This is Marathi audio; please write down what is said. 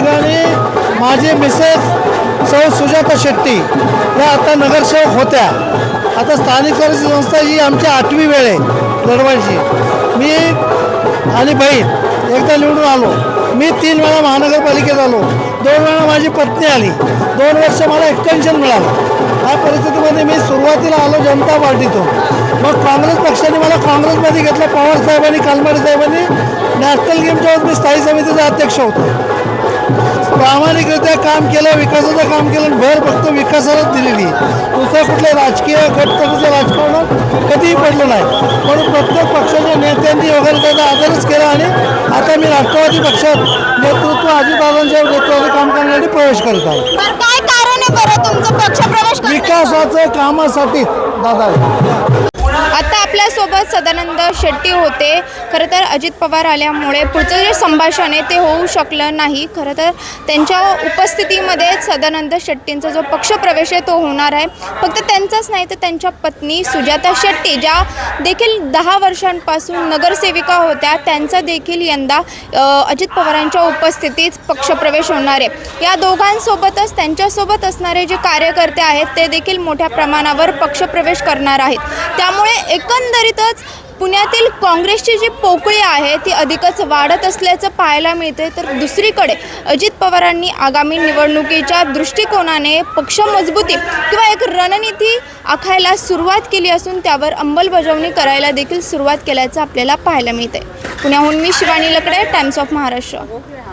ठिकाणी माझी मिसेस सौ सुजाता शेट्टी या आता नगरसेवक होत्या. आता स्थानिक स्वराज्य संस्था ही आमची आठवी वेळ आहे लढवायची मी आणि बहीण एकदा निवडून आलो. मी तीन वेळा महानगरपालिकेत आलो. दोन वेळा माझी पत्नी आली. दोन वर्ष मला एक्सटेन्शन मिळालं. या परिस्थितीमध्ये मी सुरुवातीला आलो जनता पार्टीतून. मग काँग्रेस पक्षाने मला काँग्रेसमध्ये घेतलं. पवार साहेबांनी कालमाडे साहेबांनी. नॅशनल गेमच्या वेळेस मी स्थायी समितीचा अध्यक्ष होतो. प्रामाणिकरित्या काम केलं विकासाचं काम केलं आणि भर फक्त विकासालाच दिलेली. दुसऱ्या कुठल्या राजकीय गटतटीच्या राजकारणात कधीही पडलं नाही. म्हणून प्रत्येक पक्षाच्या नेत्यांनी वगैरे त्याचा आदरच केला आणि आता मी राष्ट्रवादी पक्षात नेतृत्व अजितदादांच्या नेतृत्वाने काम करण्यासाठी प्रवेश करीत आहे? विकासाचं कामासाठी दादा. आता आपल्यासोबत सदानंद शेट्टी होते. खरं तर अजित पवार आल्यामुळे पुढचं जे संभाषण आहे ते होऊ शकलं नाही. खरं तर त्यांच्या उपस्थितीमध्ये सदानंद शेट्टींचा जो पक्षप्रवेश आहे तो होणार आहे. फक्त त्यांचाच नाही तर त्यांच्या पत्नी सुजाता शेट्टी ज्या देखील दहा वर्षांपासून नगरसेविका होत्या त्यांचा देखील यंदा अजित पवारांच्या उपस्थितीत पक्षप्रवेश होणार आहे. या दोघांसोबतच त्यांच्यासोबत असणारे जे कार्यकर्ते आहेत ते देखील मोठ्या प्रमाणावर पक्षप्रवेश करणार आहेत. त्यामुळे एकंदरीतच पुण्यातील काँग्रेसची जी पोकळी आहे ती अधिकच वाढत असल्याचं पाहायला मिळते तर दुसरीकडे अजित पवारांनी आगामी निवडणुकीच्या दृष्टिकोनाने पक्ष मजबूती किंवा एक रणनीती आखायला सुरुवात केली असून त्यावर अंमलबजावणी करायला देखील सुरुवात केल्याचं आपल्याला पाहायला मिळते पुण्याहून मी शिवानी लकडे टाइम्स ऑफ महाराष्ट्र